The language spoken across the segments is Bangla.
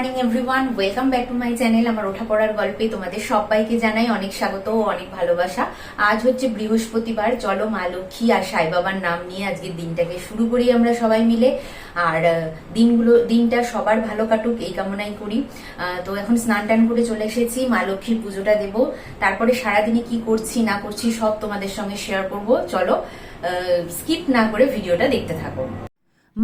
Morning everyone welcome back to my channel আমার ওঠা পড়ার গল্পে তোমাদের সবাইকে জানাই অনেক স্বাগত ও অনেক ভালোবাসা। আজ হচ্ছে বৃহস্পতিবার। চলো মা লক্ষ্মী আর সাই বাবার নাম নিয়ে আজকের দিনটাকে শুরু করি আমরা সবাই মিলে। আর দিনগুলো, দিনটা সবার ভালো কাটুক, এই কামনাই করি। তো এখন স্নান টান করে চলে এসেছি, মা লক্ষ্মীর পুজোটা দেব। তারপরে সারাদিনে কি করছি, না করছি সব তোমাদের সঙ্গে শেয়ার করব। চলো স্কিপ না করে ভিডিওটা দেখতে থাকো।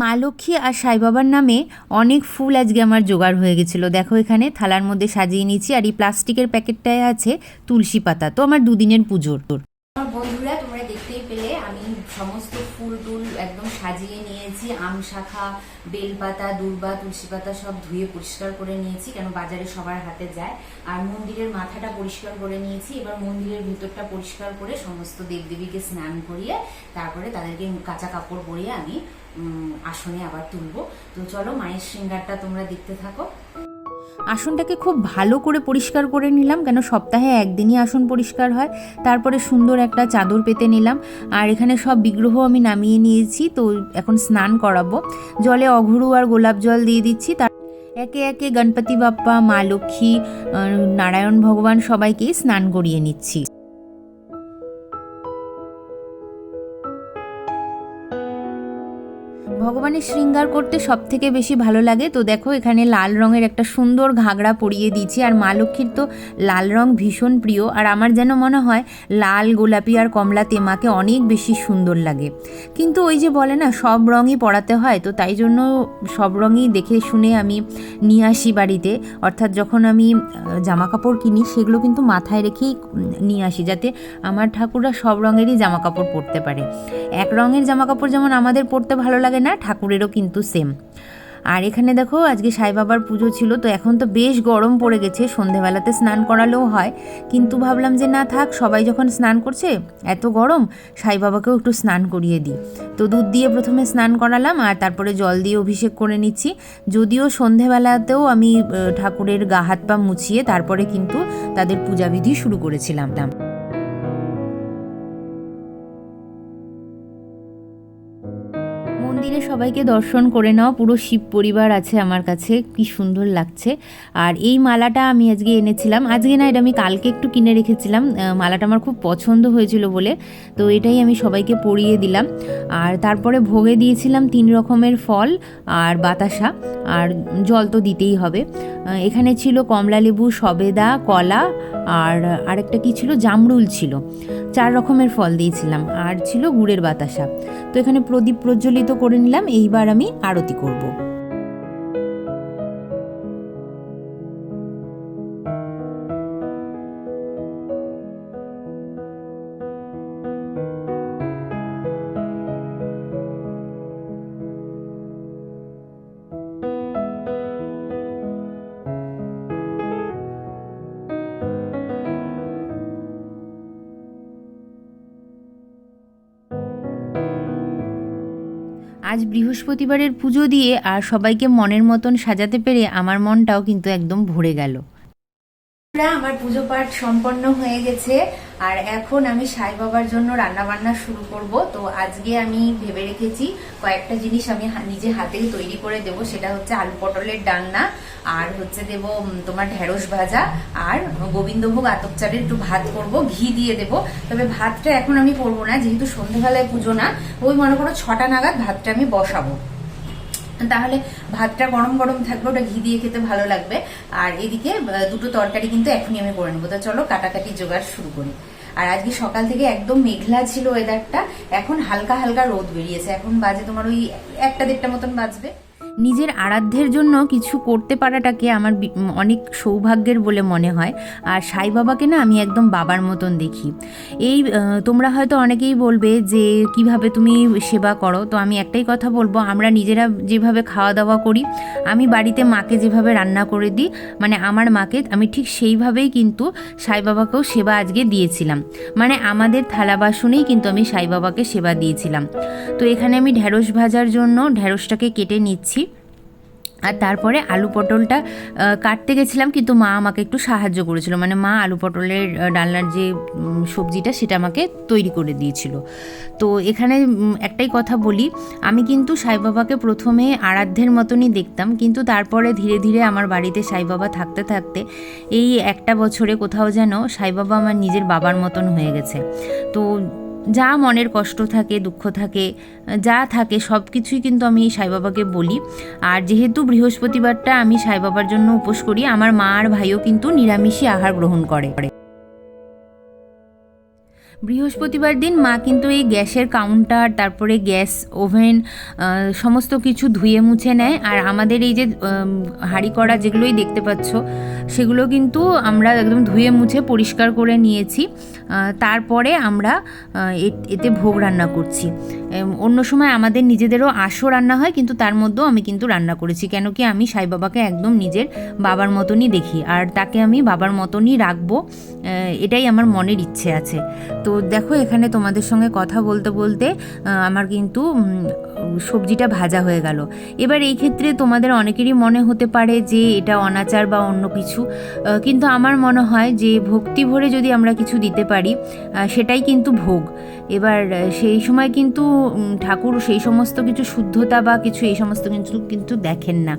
মা লক্ষ্মী আর সাই বাবার নামে অনেক ফুল আজকে আমার জোগাড় হয়ে গেছিল। দেখো এখানে থালার মধ্যে সাজিয়ে নিয়েছি আর এই প্লাস্টিকের প্যাকেটটায় আছে তুলসী পাতা। তো আমার দুদিনের পুজোর আমার বন্ধুরা তোমরা দেখতেই পেলে আমি সমস্ত ফুল টুল একদম সাজিয়ে নিয়েছি, আম শাখা, বেলপাতা, দূর্বা তুলসী পাতা সব ধুয়ে পরিষ্কার করে নিয়েছি, কেন বাজারে সবার হাতে যায়। আর মন্দিরের মাথাটা পরিষ্কার করে নিয়েছি, এবার মন্দিরের ভিতরটা পরিষ্কার করে সমস্ত দেবদেবীকে স্নান করিয়ে তারপরে তাদেরকে কাঁচা কাপড় পরিয়ে আমি আসনে আবার তুলবো। তো চলো মায়ের শৃঙ্গারটা তোমরা দেখতে থাকো। আসনটাকে খুব ভালো করে পরিষ্কার করে নিলাম, কেন সপ্তাহে একদিনই আসন পরিষ্কার হয়। তারপরে সুন্দর একটা চাদর পেতে নিলাম। আর এখানে সব বিগ্রহ আমি নামিয়ে নিয়েছি, তো এখন স্নান করাবো। জলে অঘরু আর গোলাপ জল দিয়ে দিচ্ছি। তার একে একে গণপতি বাপ্পা, মা লক্ষ্মী নারায়ণ ভগবান সবাইকেই স্নান করিয়ে নিচ্ছি। ভগবানের শৃঙ্গার করতে সব থেকে বেশি ভালো লাগে। তো দেখো, এখানে লাল রঙের একটা সুন্দর ঘাগড়া পরিয়ে দিয়েছি। আর মা লক্ষ্মীর তো লাল রং ভীষণ প্রিয়। আর আমার যেন মনে হয়, লাল, গোলাপি আর কমলা তেমাকে অনেক বেশি সুন্দর লাগে। কিন্তু ওই যে বলে না, সব রঙই পরাতে হয়। তো তাই জন্য সব রঙই দেখে শুনে আমি নিয়ে আসি বাড়িতে। অর্থাৎ যখন আমি জামা কাপড় কিনি, সেগুলো কিন্তু মাথায় রেখেই নিয়ে আসি, যাতে আমার ঠাকুররা সব রঙেরই জামা কাপড় পরতে পারে। এক রঙের জামা কাপড় যেমন আমাদের পরতে ভালো লাগে না ঠাকুরেরও কিন্তু সেম আর এখানে দেখো, আজকে সাই বাবার পুজো ছিল, তো এখন তো বেশ গরম পড়ে গেছে, সন্ধেবেলাতে স্নান করালেও হয়। কিন্তু ভাবলাম যে না থাক, সবাই যখন স্নান করছে, এত গরম, সাই বাবাকেও একটু স্নান করিয়ে দিই। তো দুধ দিয়ে প্রথমে স্নান করালাম, আর তারপরে জল দিয়ে অভিষেক করে নিচ্ছি। যদিও সন্ধেবেলাতেও আমি ঠাকুরের গা হাত পা মুছিয়ে তারপরে কিন্তু তাদের পূজাবিধি শুরু করেছিলাম। মন্দিরে সবাইকে দর্শন করে নাও। পুরো শিব পরিবার আছে আমার কাছে। কি সুন্দর লাগছে। আর এই মালাটা আমি আজকে এনেছিলাম। আজকে না, এটা আমি কালকে একটু কিনে রেখেছিলাম। মালাটা আমার খুব পছন্দ হয়েছিল বলে। তো এটাই আমি সবাইকে পরিয়ে দিলাম। আর তারপরে ভোগে দিয়েছিলাম তিন রকমের ফল আর বাতাসা। আর জল তো দিতেই হবে। এখানে ছিল কমলালেবু সবেদা, কলা আর আরেকটা কি ছিল? জামরুল ছিল। চার রকমের ফল দিয়েছিলাম। আর ছিল গুড়ের বাতাসা। তো এখানে প্রদীপ প্রজ্বলিত করে নিলাম এইবার আমি আরতি করব। আজ বৃহস্পতিবারের পুজো দিয়ে আর সবাইকে মনের মতন সাজাতে পেরে আমার মনটাও কিন্তু একদম ভরে গেল। আমার পুজো পাঠ সম্পন্ন হয়ে গেছে। আর এখন আমি সাই বাবার জন্য রান্না বান্না শুরু করব। তো আজকে আমি ভেবে রেখেছি কয়েকটা জিনিস আমি নিজে হাতেই তৈরি করে দেব। সেটা হচ্ছে আলু পটলের ডালনা, আর হচ্ছে দেব তোমার ঢেঁড়স ভাজা, আর গোবিন্দভোগ আতপ একটু ভাত করব, ঘি দিয়ে দেব। তবে ভাতটা এখন আমি করব না, যেহেতু সন্ধেবেলায় পুজো না, ওই মনে করো ছটা নাগাদ ভাতটা আমি বসাবো। তাহলে ভাতটা গরম গরম থাকবে, ওটা ঘি দিয়ে খেতে ভালো লাগবে। আর এদিকে দুটো তরকারি কিন্তু এখনই আমি করে নেব। তো চলো, কাটাকাটি জোগাড় শুরু করি। আর আজকে সকাল থেকে একদম মেঘলা ছিল ওয়েদারটা এখন হালকা হালকা রোদ বেরিয়েছে। এখন বাজে তোমার ওই একটা দেড়টা মতন বাজবে। নিজের আরাধ্যের জন্য কিছু করতে পারাটাকে আমার অনেক সৌভাগ্যের বলে মনে হয়। আর সাই বাবাকে না আমি একদম বাবার মতন দেখি। এই তোমরা হয়তো অনেকেই বলবে যে, কীভাবে তুমি সেবা করো? তো আমি একটাই কথা বলব, আমরা নিজেরা যেভাবে খাওয়া দাওয়া করি, আমি বাড়িতে মাকে যেভাবে রান্না করে দিই মানে আমার মাকে, আমি ঠিক সেইভাবেই কিন্তু সাই বাবাকেও সেবা আজকে দিয়েছিলাম। মানে আমাদের থালা বাসনেই কিন্তু আমি সাই বাবাকে সেবা দিয়েছিলাম। তো এখানে আমি ঢ্যাঁড়স ভাজার জন্য ঢ্যাঁড়সটাকে কেটে নিচ্ছি। আর তারপরে আলু পটলটা কাটতে গেছিলাম, কিন্তু মা আমাকে একটু সাহায্য করেছিল। মানে মা আলু পটলের ডালনার যে সবজিটা, সেটা আমাকে তৈরি করে দিয়েছিল। তো এখানে একটাই কথা বলি, আমি কিন্তু সাই বাবাকে প্রথমে আরাধ্যের মতনই দেখতাম, কিন্তু তারপরে ধীরে ধীরে আমার বাড়িতে সাই বাবা থাকতে থাকতে, এই একটা বছরে কোথাও যেন সাই বাবা আমার নিজের বাবার মতন হয়ে গেছে। তো যা মনের কষ্ট থাকে, দুঃখ থাকে, যা থাকে, সব কিছুই কিন্তু আমি সাই বাবাকে বলি। আর যেহেতু বৃহস্পতিবারটা আমি সাই বাবার জন্য উপোস করি, আমার মা আর ভাইও কিন্তু নিরামিষই আহার গ্রহণ করে। বৃহস্পতিবার দিন মা কিন্তু এই গ্যাসের কাউন্টার তারপরে গ্যাস ওভেন সমস্ত কিছু ধুয়ে মুছে নেয়। আর আমাদের এই যে হাঁড়ি কড়া যেগুলোই দেখতে পাচ্ছ, সেগুলো কিন্তু আমরা একদম ধুয়ে মুছে পরিষ্কার করে নিয়েছি। তারপরে আমরা এতে ভোগ রান্না করছি। অন্য সময় আমাদের নিজেদেরও আশও রান্না হয়, কিন্তু তার মধ্যেও আমি কিন্তু রান্না করেছি কেন কি আমি সাই বাবাকে একদম নিজের বাবার মতনই দেখি। আর তাকে আমি বাবার মতনই রাখব এটাই আমার মনের ইচ্ছে আছে। তো দেখো, এখানে তোমাদের সঙ্গে কথা বলতে বলতে আমার কিন্তু সবজিটা ভাজা হয়ে গেল। এবার এই ক্ষেত্রে তোমাদের অনেকেরই মনে হতে পারে যে এটা অনাচার বা অন্য কিছু কিন্তু আমার মনে হয় যে ভক্তি ভরে যদি আমরা কিছু দিতে পারি সেটাই কিন্তু ভোগ। এবার সেই সময় কিন্তু ঠাকুর সেই সমস্ত কিছু শুদ্ধতা বা কিছু এই সমস্ত কিছু কিন্তু দেখেন না।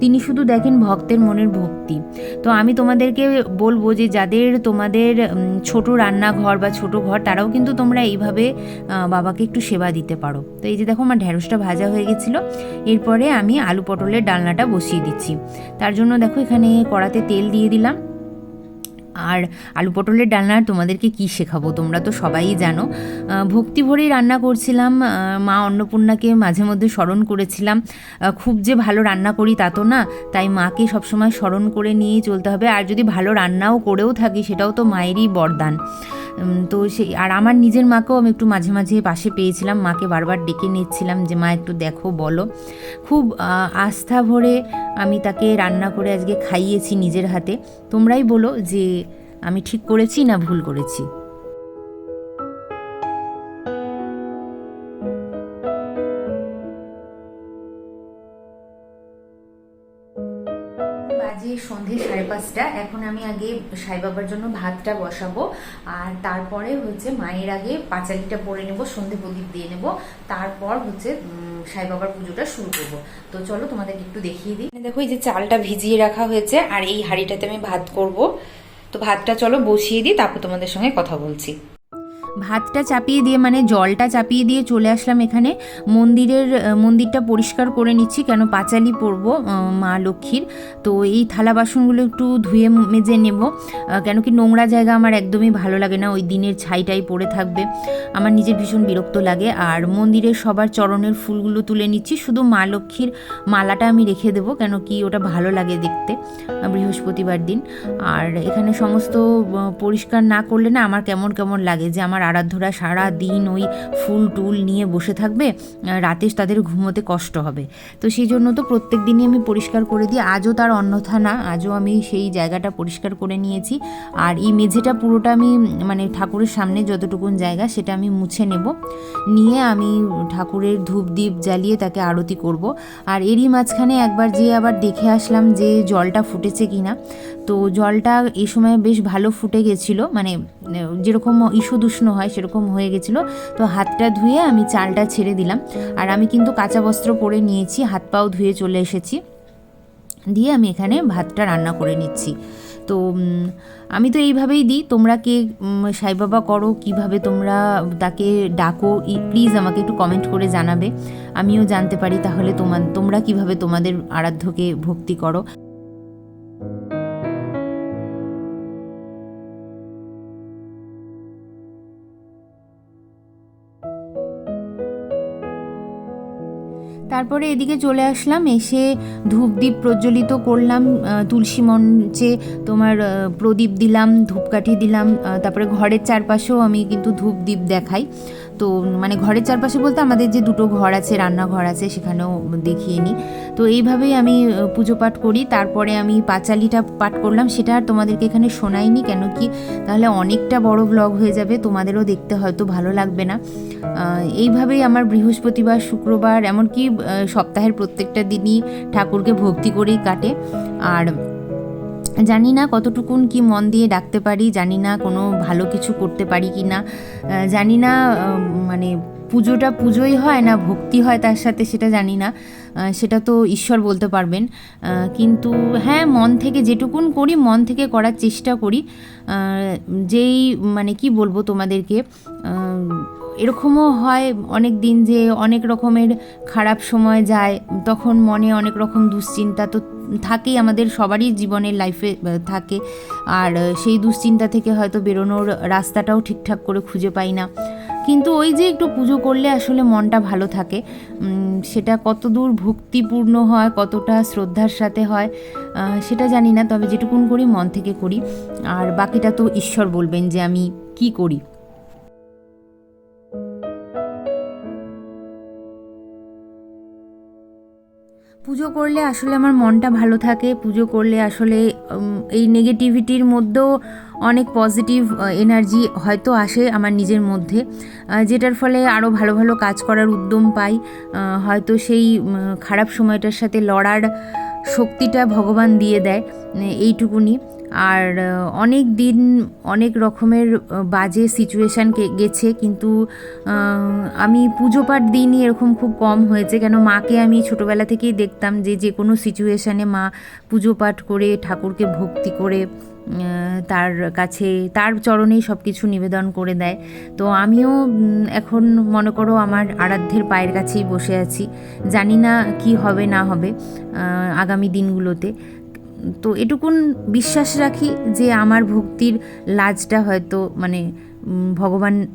তিনি শুধু দেখেন ভক্তের মনের ভক্তি। তো আমি তোমাদেরকে বলব যে যাদের তোমাদের ছোট রান্নাঘর বা ছোট ঘর, তারাও কিন্তু তোমরা এইভাবে বাবাকে একটু সেবা দিতে পারো। তো এই যে দেখো আমার ঢ্যাঁড়সটা ভাজা হয়ে গেছিল। এরপরে আমি আলু পটলের ডালনাটা বসিয়ে দিচ্ছি। তার জন্য দেখো এখানে কড়াতে তেল দিয়ে দিলাম। আর আলু পটলের ডালনা তোমাদেরকে কি শেখাবো? তোমরা তো সবাই জানো। ভক্তি ভরেই রান্না করছিলাম। মা অন্নপূর্ণাকে মাঝে মধ্যে স্মরণ করেছিলাম। খুব যে ভালো রান্না করি তা তো না। তাই মাকে সবসময় স্মরণ করে নিয়ে চলতে হবে। আর যদি ভালো রান্নাও করেও থাকি, সেটাও তো মায়েরই বরদান। তো সেই, আর আমার নিজের মাকেও আমি একটু মাঝে মাঝে পাশে পেয়েছিলাম। মাকে বারবার ডেকে নিচ্ছিলাম যে, মা, একটু দেখো, বলো। খুব আস্থা ভরে আমি তাকে রান্না করে আজকে খাইয়েছি নিজের হাতে। তোমরাই বলো যে, আমি ঠিক করেছি না ভুল করেছি। পাঁচটা। এখন আমি আগে সাই বাবার জন্য ভাতটা বসাবো। আর তারপরে হচ্ছে মায়ের আগে পাঁচালিটা পরে নেব, সন্ধে প্রদীপ দিয়ে নেব। তারপর হচ্ছে সাই বাবার পুজোটা শুরু করব। তো চলো তোমাদেরকে একটু দেখিয়ে দিই। দেখো এই যে চালটা ভিজিয়ে রাখা হয়েছে, আর এই হাঁড়িটাতে আমি ভাত করব। তো ভাতটা চলো বসিয়ে দিই, তারপর তোমাদের সঙ্গে কথা বলছি। ভাতটা চাপিয়ে দিয়ে মানে জলটা চাপিয়ে দিয়ে চলে আসলাম এখানে। মন্দিরের মন্দিরটা পরিষ্কার করে নিচ্ছি, কেন পাঁচালি পরব মা লক্ষ্মীর। তো এই থালা বাসনগুলো একটু ধুয়ে মেজে নেব কেন কি নোংরা জায়গা আমার একদমই ভালো লাগে না, ওই দিনের ছাইটাই পড়ে থাকবে। আমার নিজের ভীষণ বিরক্ত লাগে, আর মন্দিরের সবার চরণের ফুলগুলো তুলে নিচ্ছি, শুধু মা লক্ষ্মীর মালাটা আমি রেখে দেবো, কেন কি ওটা ভালো লাগে দেখতে বৃহস্পতিবার দিন। আর এখানে সমস্ত পরিষ্কার না করলে না আমার কেমন কেমন লাগে যে আমার আরাধ্যরা সারা দিন ওই ফুল টুল নিয়ে বসে থাকবে রাতে তাদের ঘুমোতে কষ্ট হবে। তো সেই জন্য তো প্রত্যেক দিনই আমি পরিষ্কার করে দিই। আজও তার অন্যথা না, আজও আমি সেই জায়গাটা পরিষ্কার করে নিয়েছি। আর এই মেঝেটা পুরোটা আমি মানে ঠাকুরের সামনে যতটুকুন জায়গা সেটা আমি মুছে নেব। নিয়ে আমি ঠাকুরের ধূপ দ্বীপ জ্বালিয়ে তাকে আরতি করব। আর এরই মাঝখানে একবার যেয়ে আবার দেখে আসলাম যে জলটা ফুটেছে কিনা তো জলটা এই সময় বেশ ভালো ফুটে গেছিল মানে যেরকম ঈষদুষ্ণ হয় সেরকম হয়ে গেছিল। তো হাতটা ধুয়ে আমি চালটা ছেড়ে দিলাম। আর আমি কিন্তু কাঁচা বস্ত্র পরে নিয়েছি, হাত পাও ধুয়ে চলে এসেছি। দিয়ে আমি এখানে ভাতটা রান্না করে নিচ্ছি। তো আমি তো এইভাবেই দিই। তোমরা কে সাই বাবা করো, কীভাবে তোমরা তাকে ডাকো প্লিজ আমাকে একটু কমেন্ট করে জানাবে। আমিও জানতে পারি, তাহলে তোমার তোমরা কীভাবে তোমাদের আরাধ্যকে ভক্তি করো। তারপরে এদিকে চলে আসলাম, এসে ধূপদীপ প্রজ্বলিত করলাম তুলসী মঞ্চে তোমার প্রদীপ দিলাম, ধূপকাঠি দিলাম তারপরে ঘরের চারপাশেও আমি কিন্তু ধূপদীপ দেখাই। তো মানে ঘরের চারপাশে বলতে আমাদের যে দুটো ঘর আছে, রান্নাঘর আছে, সেখানেও দেখিয়ে নিই। তো এইভাবেই আমি পুজো পাঠ করি। তারপরে আমি পাঁচালিটা পাঠ করলাম, সেটা আর তোমাদেরকে এখানে শোনাইনি, কেন কি? তাহলে অনেকটা বড় ব্লগ হয়ে যাবে, তোমাদেরও দেখতে হয়তো ভালো লাগবে না। এইভাবেই আমার বৃহস্পতিবার, শুক্রবার, এমনকি সপ্তাহের প্রত্যেকটা দিনই ঠাকুরকে ভক্তি করেই কাটে। আর জানি না কতটুকুন কি মন দিয়ে ডাকতে পারি, জানি না কোনো ভালো কিছু করতে পারি কি না। জানি না মানে পুজোটা পুজোই হয় না, ভক্তি হয় তার সাথে সেটা জানি না। সেটা তো ঈশ্বর বলতে পারবেন। কিন্তু হ্যাঁ মন থেকে যেটুকুন করি, মন থেকে করার চেষ্টা করি। যেই মানে কি বলব তোমাদেরকে এরকমও হয় অনেক দিন যে অনেক রকমের খারাপ সময় যায়, তখন মনে অনেক রকম দুশ্চিন্তা তো থাকেই আমাদের সবারই জীবনের লাইফে থাকে। আর সেই দুশ্চিন্তা থেকে হয়তো বেরোনোর রাস্তাটাও ঠিকঠাক করে খুঁজে পাই না। কিন্তু ওই যে একটু পুজো করলে আসলে মনটা ভালো থাকে। সেটা কতদূর ভক্তিপূর্ণ হয়, কতটা শ্রদ্ধার সাথে হয় সেটা জানি না, তবে যেটুকুন করি মন থেকে করি। আর বাকিটা তো ঈশ্বর বলবেন যে আমি কি করি। পুজো করলে আসলে আমার মনটা ভালো থাকে, পুজো করলে আসলে এই নেগেটিভিটির মধ্যেও অনেক পজিটিভ এনার্জি হয়তো আসে আমার নিজের মধ্যে যেটার ফলে আরও ভালো ভালো কাজ করার উদ্যম পাই হয়তো সেই খারাপ সময়টার সাথে লড়ার শক্তিটা ভগবান দিয়ে দেয় এইটুকুনি। আর অনেক দিন অনেক রকমের বাজে সিচুয়েশান গেছে, কিন্তু আমি পুজো পাঠ দিইনি এরকম খুব কম হয়েছে। কেন, মাকে আমি ছোটোবেলা থেকেই দেখতাম যে যে কোনো সিচুয়েশানে মা পুজো পাঠ করে, ঠাকুরকে ভক্তি করে তার কাছে, তার চরণেই সব কিছু নিবেদন করে দেয়। তো আমিও এখন মনে করো আমার আরাধ্যের পায়ের কাছেই বসে আছি। জানি না কি হবে, না হবে আগামী দিনগুলোতে। তো এটুকুন বিশ্বাস রাখি যে আমার ভক্তির লাজটা হয়তো মানে ভগবান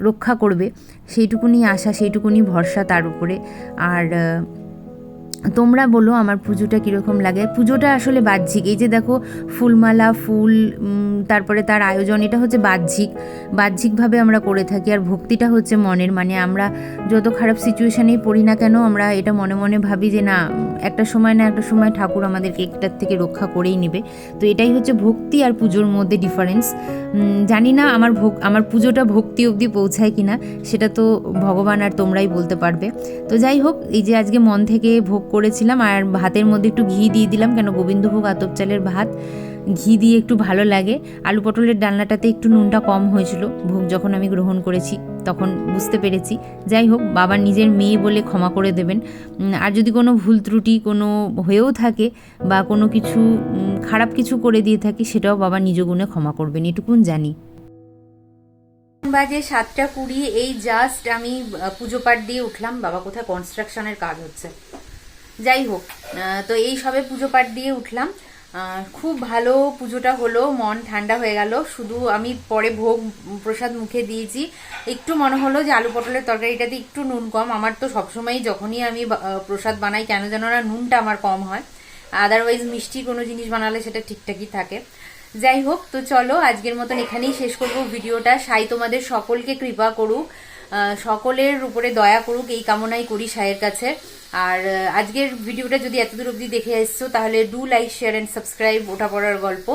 রক্ষা করবে। সেইটুকুনি আশা সেইটুকুনি ভরসা তার উপরে। আর তোমরা বলো আমার পুজোটা কীরকম লাগে। পুজোটা আসলে বাহ্যিক। এই যে দেখো, ফুলমালা, ফুল তারপরে তার আয়োজন, এটা হচ্ছে বাহ্যিক। বাহ্যিকভাবে আমরা করে থাকি, আর ভক্তিটা হচ্ছে মনের। মানে আমরা যত খারাপ সিচুয়েশানেই পড়ি না কেন, আমরা এটা মনে মনে ভাবি যে না, একটা সময় না একটা সময় ঠাকুর আমাদেরকে একটার থেকে রক্ষা করেই নেবে। তো এটাই হচ্ছে ভক্তি আর পুজোর মধ্যে ডিফারেন্স জানি না আমার ভোগ, আমার পুজোটা ভক্তি অবধি পৌঁছায় কিনা, সেটা তো ভগবান আর তোমরাই বলতে পারবে। তো যাই হোক, এই যে আজকে মন থেকে ভোগ করেছিলাম আর ভাতের মধ্যে একটু ঘি দিয়ে দিলাম কেন গোবিন্দভোগ আতপ চালের ভাত। ঘি দিয়ে একটু ভালো লাগে। আলু পটলের ডালনাটাতে একটু নুনটা কম হয়েছিল ভোগ যখন আমি গ্রহণ করেছি, তখন বুঝতে পেরেছি। যাই হোক, বাবা নিজের মেয়ে বলে ক্ষমা করে দেবেন। আর যদি কোনো ভুল ত্রুটি কোনো হয়েও থাকে বা কোনো কিছু খারাপ কিছু করে দিয়ে থাকি, সেটাও বাবা নিজ গুণে ক্ষমা করবেন, এটুকুন জানি। বাজে সাতটা কুড়ি, এই জাস্ট আমি পুজো পাঠ দিয়ে উঠলাম। বাবা, কোথায়? কনস্ট্রাকশনের কাজ হচ্ছে। যাই হোক তো এই সবে পুজো পাঠ দিয়ে উঠলাম। খুব ভালো পুজোটা হলো, মন ঠান্ডা হয়ে গেল। শুধু আমি পরে ভোগ প্রসাদ মুখে দিয়েছি। একটু মনে হলো যে আলু পটলের তরকারিটাতে একটু নুন কম। আমার তো সবসময়ই যখনই আমি প্রসাদ বানাই, কেন যেন না নুনটা আমার কম হয়। আদারওয়াইজ মিষ্টি কোনো জিনিস বানালে সেটা ঠিকঠাকই থাকে। যাই হোক, তো চলো, আজকের মতন এখানেই শেষ করব ভিডিওটা। সাই তোমাদের সকলকে কৃপা করুক। সকলের উপরে দয়া করুক, এই কামনাই করি সায়ের কাছে। আর আজকের ভিডিওটা যদি এতদূর অবধি দেখে এসছো, তাহলে do like share and subscribe ওটা পড়ার গল্প।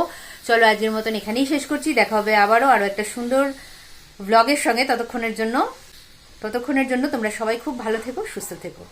চলো আজকের মতন এখানেই শেষ করছি। দেখা হবে আবারও আরও একটা সুন্দর ব্লগের সঙ্গে। ততক্ষণের জন্য ততক্ষণের জন্য তোমরা সবাই খুব ভালো থেকো, সুস্থ থেকো।